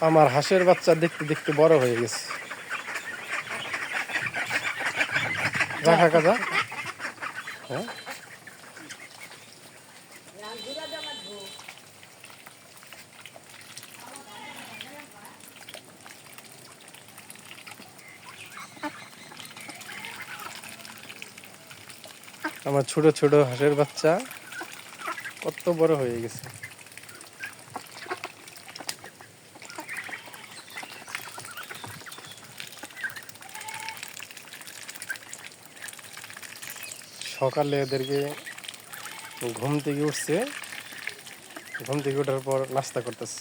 আমার হাঁসের বাচ্চা দেখতে দেখতে বড় হয়ে গেছে। রাখা কাজা? হ্যাঁ? আমার ছোট ছোট হাঁসের বাচ্চা কত বড় হয়ে গেছে। সকালে এদেরকে ঘুম থেকে উঠছে। ঘুম থেকে ওঠার পর নাস্তা করতেছে।